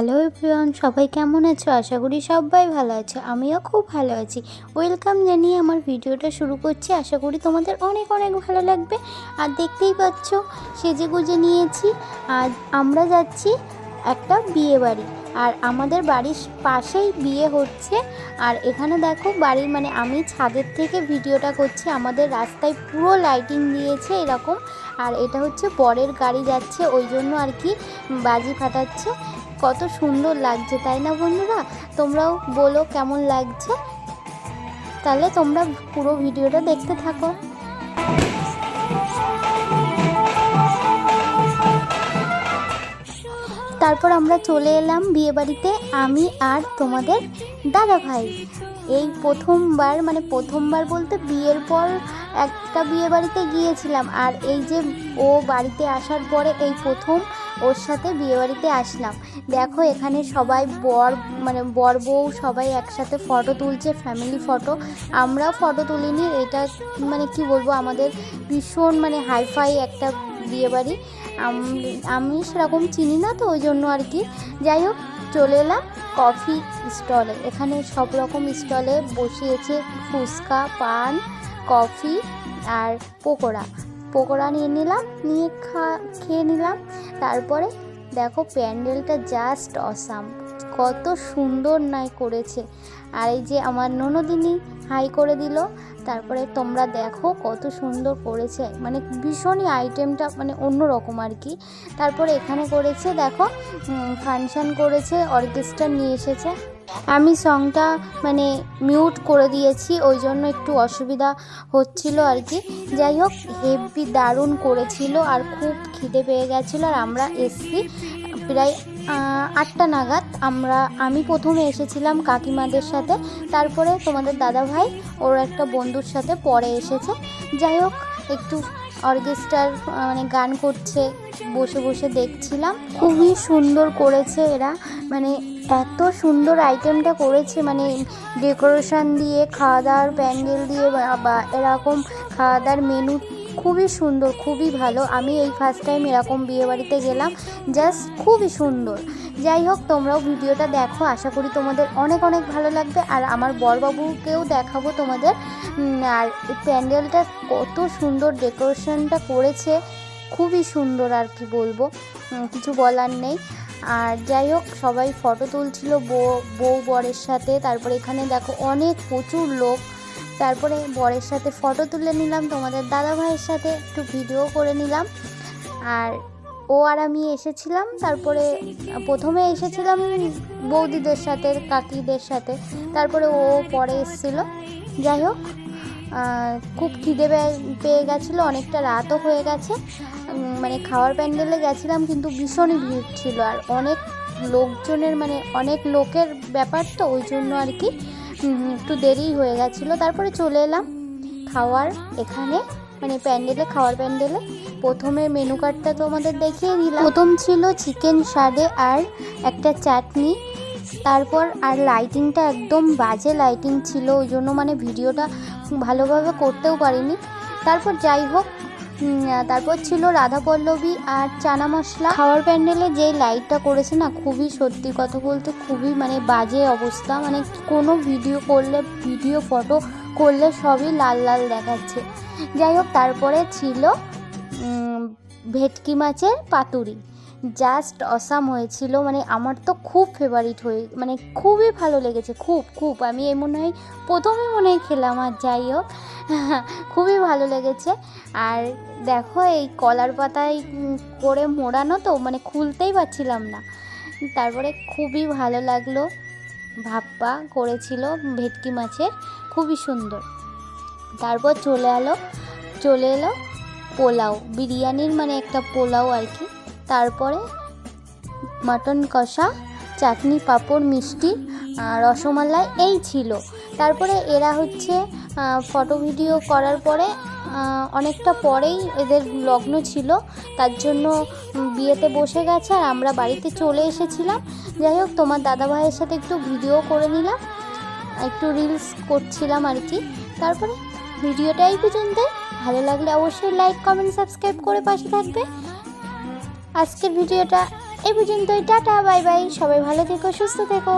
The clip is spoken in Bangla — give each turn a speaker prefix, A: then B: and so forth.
A: হ্যালো এভরিওয়ান সবাই কেমন আছো? আশা করি সবাই ভালো আছে। আমিও খুব ভালো আছি। ওয়েলকাম জানিয়ে আমার ভিডিওটা শুরু করছি। আশা করি তোমাদের অনেক অনেক ভালো লাগবে। আর দেখতেই পাচ্ছ সেজে গুজে নিয়েছি। আর আমরা যাচ্ছি একটা বিয়ে বাড়ি। আর আমাদের বাড়ির পাশেই বিয়ে হচ্ছে। আর এখানে দেখো, বাড়ির মানে আমি ছাদের থেকে ভিডিওটা করছি। আমাদের রাস্তায় পুরো লাইটিং দিয়েছে এরকম। আর এটা হচ্ছে বরের গাড়ি যাচ্ছে। ওই জন্য আর কি বাজি ফাটাচ্ছে। কত সুন্দর লাগছে, তাই না বন্ধুরা? তোমরাও বলো কেমন লাগছে। তাহলে তোমরা পুরো ভিডিওটা দেখতে থাকো। তারপর আমরা চলে এলাম বিয়েবাড়িতে আমি আর তোমাদের দাদা ভাই এই প্রথমবার মানে প্রথমবার বলতে বিয়ের পর একটা বিয়ে বাড়িতে গিয়েছিলাম। আর এই যে ও বাড়িতে আসার পরে এই প্রথম ওর সাথে বিয়েবাড়িতে আসলাম। দেখো এখানে সবাই বর মানে বর বউ সবাই একসাথে ফটো তুলছে ফ্যামিলি ফটো আমরাও ফটো তুলিনি, এটা মানে কি বলব, আমাদের ভীষণ মানে হাইফাই একটা বিয়েবাড়ি আমি সেরকম চিনি না তো ওই জন্য আর কি। যাই হোক, চলে এলাম কফি স্টলে এখানে সব রকম স্টলে বসিয়েছে ফুচকা, পান কফি আর পকোড়া। পকোড়া নিয়ে নিলাম, নিয়ে খা, খেয়ে নিলাম। তারপরে দেখো প্যান্ডেলটা জাস্ট অসাম কত সুন্দর নাই করেছে। আর এই যে আমার ননদিনী হাই করে দিল, তারপরে তোমরা দেখো কত সুন্দর করেছে। মানে ভীষণই আইটেমটা মানে অন্যরকম আর কি। তারপরে এখানে করেছে, দেখো ফাংশান করেছে অর্কেস্ট্রা নিয়ে এসেছে। আমি সংটা মানে মিউট করে দিয়েছি, ওই জন্য একটু অসুবিধা হচ্ছিল আর কি। যাই হোক হেভি দারুণ করেছিল আর খুব খিদে পেয়ে গেছিল আর আমরা এসছি প্রায় আটটা নাগাদ। আমরা, আমি প্রথমে এসেছিলাম কাকিমাদের সাথে, তারপরে তোমাদের দাদা ভাই ওর একটা বন্ধুর সাথে পরে এসেছে। যাই হোক, একটু অর্কেস্ট্রার মানে গান করছে, বসে বসে দেখছিলাম। খুবই সুন্দর করেছে এরা। মানে এত সুন্দর আইটেমটা করেছে মানে ডেকোরেশন দিয়ে খাওয়া দাওয়ার প্যান্ডেল দিয়ে, বা- এরকম খাওয়া দাওয়ার মেনু খুবই সুন্দর, খুবই ভালো। আমি এই ফার্স্ট টাইম এরকম বিয়েবাড়িতে গেলাম জাস্ট খুবই সুন্দর। যাই হোক, তোমরাও ভিডিওটা দেখো। আশা করি তোমাদের অনেক অনেক ভালো লাগবে। আর আমার বরবাবুকেও দেখাবো তোমাদের। আর প্যান্ডেলটা কত সুন্দর ডেকোরেশনটা করেছে। খুবই সুন্দর আর কি বলব। কিছু বলার নেই। আর যাই হোক, সবাই ফটো তুলছিল বউ বউ বরের সাথে। তারপরে এখানে দেখো অনেক প্রচুর লোক। তারপরে বরের সাথে ফটো তুলে নিলাম তোমাদের দাদা ভাইয়ের সাথে। একটু ভিডিও করে নিলাম। আর ও আর আমি এসেছিলাম, তারপরে প্রথমে এসেছিলাম বৌদিদের সাথে, কাকিদের সাথে, তারপরে ও পরে এসেছিল। যাই হোক খুব খিদে পেয়ে- গেছিল, অনেকটা রাতও হয়ে গেছে। মানে খাওয়ার প্যান্ডেলে গেছিলাম, কিন্তু ভীষণই ভিড় ছিল আর অনেক লোকজনের মানে অনেক লোকের ব্যাপার তো, ওই জন্য আর কি একটু দেরি হয়ে গেছিল। তারপরে চলে এলাম খাওয়ার এখানে। মানে প্যান্ডেলে, খাওয়ার প্যান্ডেলে। প্রথমে মেনু কার্ডটা তোমাদের দেখিয়ে দিলাম। প্রথম ছিল চিকেন সাডে আর একটা চাটনি। তারপর আর লাইটিংটা একদম বাজে লাইটিং ছিল, ওই জন্য মানে ভিডিওটা ভালোভাবে করতেও পারিনি। তারপর যাই হোক তারপর ছিল রাধা পল্লবী আর চানা মশলা। খাওয়ার প্যান্ডেলে যে লাইটটা করেছে না, খুবই সত্যি কথা বলতে খুবই মানে বাজে অবস্থা। মানে কোনো ভিডিও করলে ভিডিও ফটো করলে সবই লাল লাল দেখাচ্ছে। যাই হোক, তারপরে ছিল ভেটকি মাছের পাতুরি। জাস্ট অসাম হয়েছিল মানে আমার তো খুব ফেভারিট হয়ে মানে খুবই ভালো লেগেছে, খুব খুব। আমি এই মনে হয় প্রথমে মনে হয় খেলাম, আর যাই হোক, খুবই ভালো লেগেছে। আর দেখো, এই কলার পাতায় করে মোড়ানো তো মানে খুলতেই পারছিলাম না। তারপরে খুবই ভালো লাগল, ভাপ্পা করেছিল ভেটকি মাছের খুবই সুন্দর। তারপর চলে এলো চলে এলো পোলাও, বিরিয়ানির মানে একটা পোলাও আর কি। তারপরে মাটন কষা, চাটনি পাঁপড়, মিষ্টি রসমালাই, এই ছিল। তারপরে এরা হচ্ছে ফটো ভিডিও করার পরে অনেকটা পরেই এদের লগ্ন ছিল। তার জন্য বিয়েতে বসে গেছে আর আমরা বাড়িতে চলে এসেছিলাম। যাই হোক, তোমার দাদা ভাইয়ের সাথে একটু ভিডিও করে নিলাম। একটু রিলস করছিলাম আর কি তারপরে ভিডিওটাই পর্যন্ত ভালো লাগলে অবশ্যই লাইক কমেন্ট সাবস্ক্রাইব করে পাশে থাকবে। আজকের ভিডিওটা এই পর্যন্তই। টাটা বাই বাই সবাই ভালো থেকো, সুস্থ থেকো।